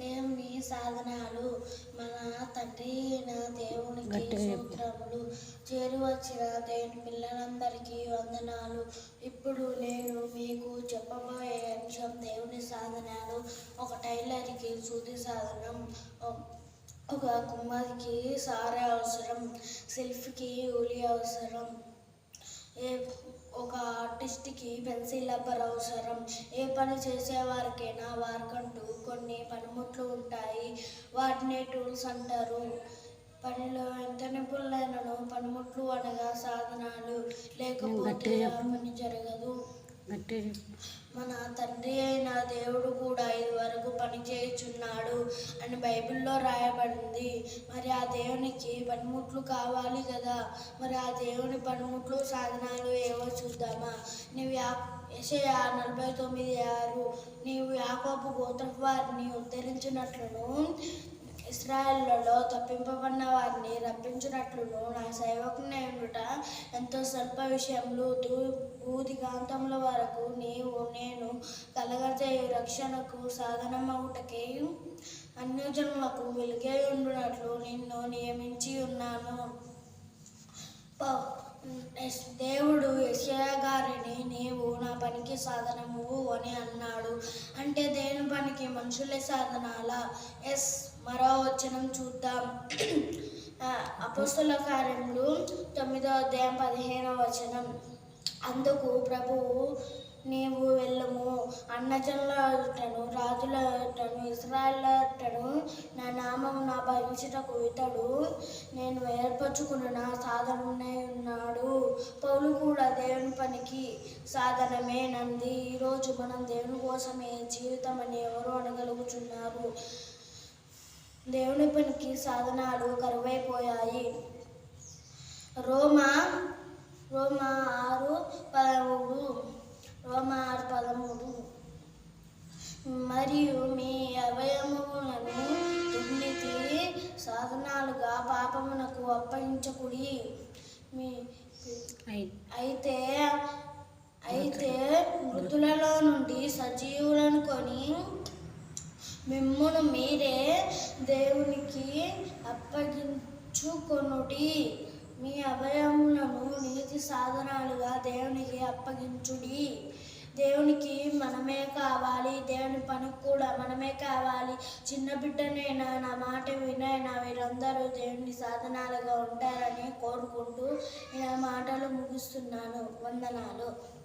దేవుని సాధనాలు. మన తండ్రి అయిన దేవునికి సూత్రములు చేరి వచ్చిన దేవుని పిల్లలందరికీ వందనాలు. ఇప్పుడు నేను మీకు చెప్పబోయే అంశం దేవుని సాధనాలు. ఒక టైలర్కి సూది సాధనం. ఒక కుమ్మరికి సారే అవసరం. సెల్ఫ్కి ఉలి అవసరం. ఏ ఒక ఆర్టిస్ట్కి పెన్సిల్ రబ్బర్ అవసరం. ఏ పని చేసేవారికైనా వారికంటూ కొన్ని పనిముట్లు ఉంటాయి. వాటిని టూల్స్ అంటారు. పనిలో ఎంత నిపుణులైనను పనిముట్లు అనగా సాధనాలు. లేకపోతే పని జరగదు. మన తండ్రి అయిన దేవుడు కూడా ఇది వరకు పనిచేయుచున్నాడు అని బైబిల్లో రాయబడింది. మరి ఆ దేవునికి పనిముట్లు కావాలి కదా? మరి ఆ దేవుని పనిముట్లు సాధనాలు ఏవో చూద్దామా? నీవు యా యెషయా నలభై తొమ్మిది ఆరు నీవు యాకోపు గోత్రపు వారిని ఉద్ధరించినట్లును ఇస్రాయేళ్ళలో తప్పింపబడిన వారిని రప్పించినట్లును నా సేవకుని ఉండుట ఎంతో స్వల్ప విషయంలో దూ భూదిగాంతముల వరకు రక్షణకు సాధనమౌటకేయు అన్యజనులకు వెలుగే ఉండునట్లు నిన్ను నియమించి ఉన్నాను. ఎస్- దేవుడు యెషయా గారిని నీవు నా పనికి సాధనము అని అన్నాడు. అంటే దేని పనికి? మనుషులే సాధనాల? ఎస్ మరో వచనం చూద్దాం. అపస్తుల కార్యములు తొమ్మిదో అధ్యాయం పదిహేనవ వచనం. అందుకు ప్రభువు నీవు వెళ్ళము. అన్నజనులటను రాజులటను ఇస్రాయలటను నా నామం నా భవిష్యతకు ఇతడు. నేను ఏర్పరచుకున్న సాధననే ఉన్నాడు. పౌలు కూడా దేవుని పనికి సాధనమే నంది. ఈరోజు మనం దేవుని కోసమే జీవితం అని ఎవరు అనగలుగుతున్నారు దేవుని పనికి సాధనాలు కరువైపోయాయి. రోమా రోమా ఆరు పదమూడు. రోమార్ పదమూడు మరియు మీ అవయములను దుర్నీతి సాధనాలుగా పాపమునకు అప్పగించకుడి. మీ అయితే అయితే మృతులలో నుండి సజీవులను కొని మిమ్మును మీరే దేవునికి అప్పగించుకొనుడి. మీ అభయములను నీతి సాధనాలుగా దేవునికి అప్పగించుడి. దేవునికి మనమే కావాలి దేవుని పనికి కూడా మనమే కావాలి. చిన్న బిడ్డనైనా నా మాట వినైనా వీరందరూ దేవుని సాధనాలుగా ఉంటారని కోరుకుంటూ నేను మాటలు ముగిస్తున్నాను. వందనాలు.